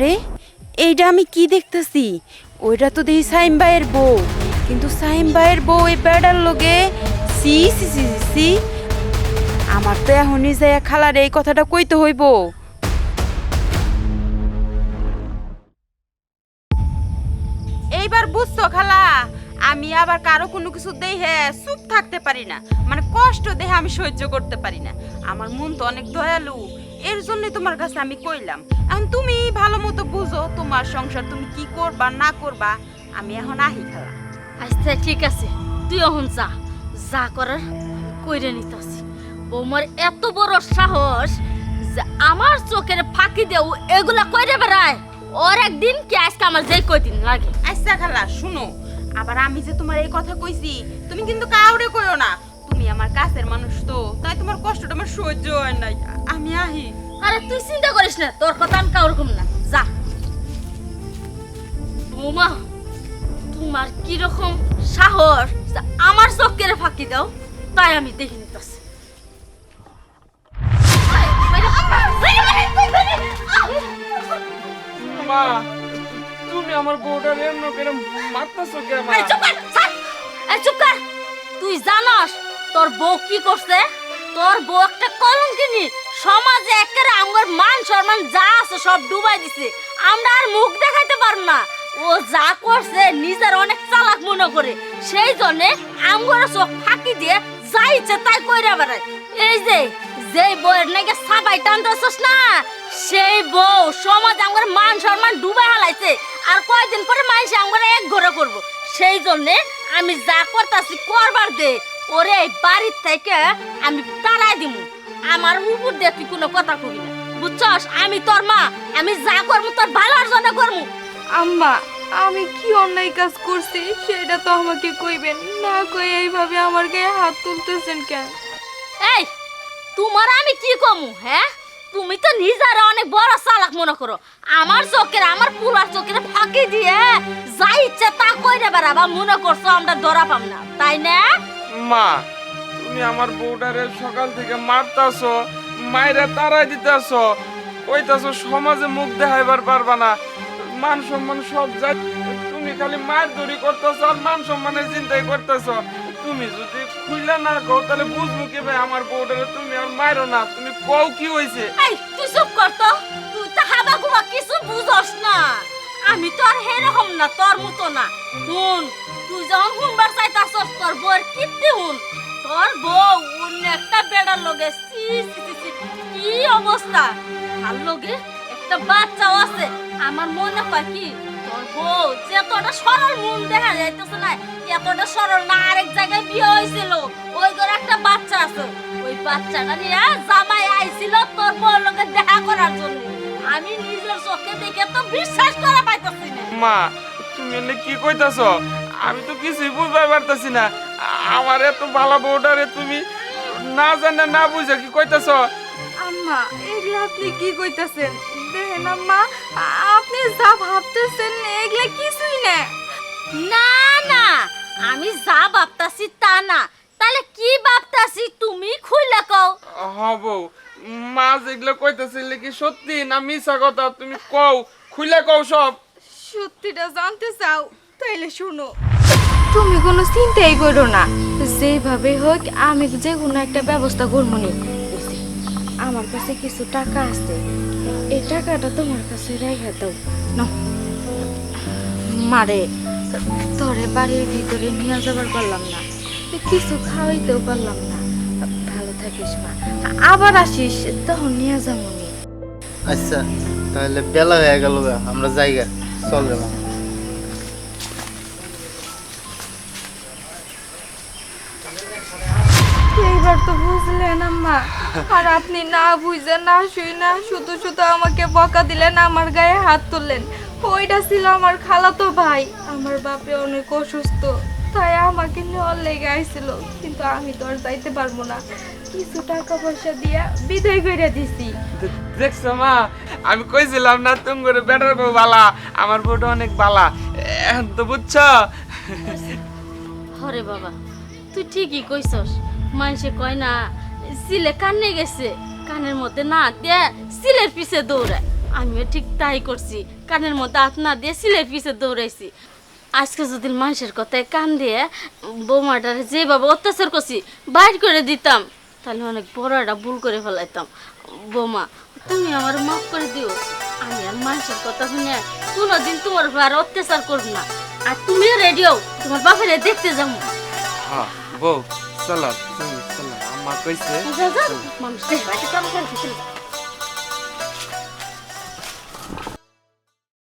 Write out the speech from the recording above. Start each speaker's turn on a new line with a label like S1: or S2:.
S1: আরে এইটা আমি কি দেখতেছি? ওইটা তো দেখি সাইম ভাইয়ের বউ। কিন্তু সাইম ভাইয়ের বউ এই বেড়ার লগে সি সি সি সি, আমার তো এখনই যাই খালার এই কথাটা কইতে হইব। এইবার বুঝছ খালা আমি আবার কারও কোনো কিছু দেখে চুপ থাকতে পারি না। মানে কষ্ট দেখে আমি সহ্য করতে পারি না। আমার মন তো অনেক দয়ালু। এর জন্যই তোমার কাছে আমি কইলাম। এখন তুমি ভালো মতো বুঝো তোমার সংসার তুমি কি করবা না করবা আমি এখন আহি খালা
S2: আচ্ছা ঠিক আছে। তুই এখন যা। যা করার কইরে নিতাছি। বৌমার এত বড় সাহস যে আমার চোখের ফাঁকি দেও এগুলা কইরে বেড়ায়। ওর একদিন কি আজকে আমার যেই কয়দিন লাগে?
S1: আচ্ছা খালা শুনো। আবার আমি যে তোমার এই কথা কইছি তুমি কিন্তু কাউরে কইও না। আমার কাছের মানুষ তো। তাই তোমার কষ্টটা আমার সহ্য হয় নাই। আমি আহি।
S2: আরে তুই চিন্তা করিস না তোর কথা আমি কাউরকম না। যা। বৌমা তোমার কীরকম সাহস? আমার চোখের ফাঁকি দাও তাই আমি দেখে নিতাছি।
S3: মা তুমি আমার বউটার এমন করে মারতেছো কে মা
S2: চুপ কর, চুপ কর। তুই জানস তোর বউ কি করছে? তোর বউ একটা কলঙ্কিনী। সমাজে একেবারে আমার মান সম্মান যা আছে সব ডুবাই দিছে। আমরা আর মুখ দেখাইতে পারব না। ও যা করছে নিজের অনেক চালাক মনে করে। সেই জন্য আমার চোখ ফাঁকি দিয়ে যা ইচ্ছে তাই কইরা বেড়ায়। এই যে যে বউয়ের নাকি সাবাই টানতেছস না, সেই বউ সমাজ আমার মান সম্মান ডুবাই হালাইছে। আর কয়দিন পরে মানুষ আমরা এক ঘরে করব। সেই জন্যে আমি যা করতাছি করবার দে। ওরে এই বাড়ির থেকে আমি তাড়াই দিমু। আমার উপর দিয়ে তুই কোনো কথা কবি না। বুঝছস? আমি তোর মা আমি যা করব তোর ভালোর জন্য করব।
S4: আম্মা আমি কি অন্যায় কাজ করছি সেটা তো আমাকে কইবেন না কই এইভাবে আমার গায়ে হাত তুলতেছেন কেন?
S2: এই তোমার আমি কি কমু হ্যাঁ? তুমি তো নিজেরা অনেক বড় চালাক মনে করো। আমার চোখের আমার পুলার চোখের ফাঁকি দিয়ে যা ইচ্ছা তা কইরে বেড়াবা মনে করছ আমরা ধরা পাম না তাই না?
S3: মা, তুমি আমার বউটারে সকাল থেকে মারতাছো, মাইরা তারাই দিতেছো, কইতাছো সমাজে মুখ দেখাইবার পারবা না। মান সম্মান সব যাই, তুমি খালি মায়ের দড়ি করতেছো আর মান সম্মানের চিন্তাই করতেছো। তুমি যদি খুইলা না কও, তাহলে বুঝব কি ভাই আমার বউটারে তুমি আর মাইরো না। তুমি কও কি হইছে?
S2: এই, তুই চুপ কর তো। তুই তো হাবা গুবা কিছু বুঝস না। আমি তো আর হেরকম না, তোর মতো না। হুন তুই যখন শুনবার চাইতাছস তোর বউয়ের কীর্তি হুন তোর বউ অন্য একটা বেড়ার লগে সি সি সি সি, কি অবস্থা? আর লগে একটা বাচ্চাও আছে। আমার মনে হয় কি তোর বউ যতটা সরল মন দেখা যাইতেছে না এতটা সরল না আরেক জায়গায় বিয়ে হয়েছিল। ওই ঘরে একটা বাচ্চা আছে। ওই বাচ্চাটা নিয়ে জামাই আইছিল তোর বউর লগে দেখা করার জন্য। আমি নিজের চোখে দেখে তো বিশ্বাস করা পাইতেছি না।
S3: মা তুমি কি কইতাছ? আমি তো কিছুই বুঝতে পারতাছি না। আমার এত ভালো বউটারে তুমি না জানে না বুঝে কি কইতাছ?
S4: আম্মা এগুলা আপনি কি কইতাছেন? দেখেন আম্মা আপনি যা ভাবতেছেন এগুলা কিছুই না।
S2: না না আমি যা ভাবতাছি তা না। তাহলে কি ভাবতাছি তুমি খুইলা কও?
S3: হব মা যেগুলো কইতাছিল কি সত্যি না মিছা কথা? তুমি কও খুলে কও সব।
S4: সত্যিটা জানতে চাও তাইলে শুনো। তুমি কোনো চিন্তাই করো না। যেভাবে হোক, আমি যে কোনো একটা ব্যবস্থা করব নি আমার কাছে কিছু টাকা আছে। এই টাকাটা তোমার কাছে রেখে দাও। মারে, তোরে বাড়ির ভিতরে নিয়ে যাবার পারলাম না। কিছু খাওয়াইতেও পারলাম না। ভালো থাকিস মা। আবার আসিস, তখন নিয়ে যাব
S5: আচ্ছা তাহলে বেলা হয়ে গেল আমরা জায়গা চল রে মা।
S4: তো বুঝলেন আম্মা। আর আপনি না বুঝে না শুই না শুধু শুধু আমাকে বকা দিলেন আমার গায়ে হাত তুললেন। ওইটা ছিল আমার খালাতো ভাই। আমার বাপে অনেক অসুস্থ তাই আমাকে নেওয়ার লেগে আইছিল। কিন্তু আমি তো আর যাইতে পারব না। কিছু টাকা পয়সা দিয়া বিদায় করে দিছি।
S3: দেখছ মা আমি কইছিলাম না তুমি করে বেটার বউ বালা আমার বউটা অনেক বালা। এখন তো বুঝছ?
S2: হরে বাবা তুই ঠিকই কইছস। মানুষে কয় না, সিলে কানে গেছে, কানের মধ্যে না দে সিলের পিছে দৌড়ায়। আমিও ঠিক তাই করছি, কানের মধ্যে হাত না দিয়ে সিলে পিছে দৌড়াইছি। আজকে যদি মানুষের কথায় কান দিয়ে বৌমাটারে যেভাবে অত্যাচার করছি, বাইর করে দিতাম, তাহলে অনেক বড় একটা ভুল করে ফেলাইতাম। বৌমা, তুমি আমার মাফ করে দিও। আমি আর মানুষের কথা শুনে কোনোদিন তোমার আর অত্যাচার করব না। আর তুমিও রেডিও তোমার বাপেরে দেখতে যাব।
S3: হ্যাঁ বউ। চলো। চলো আম্মা কইছে
S2: মানুষ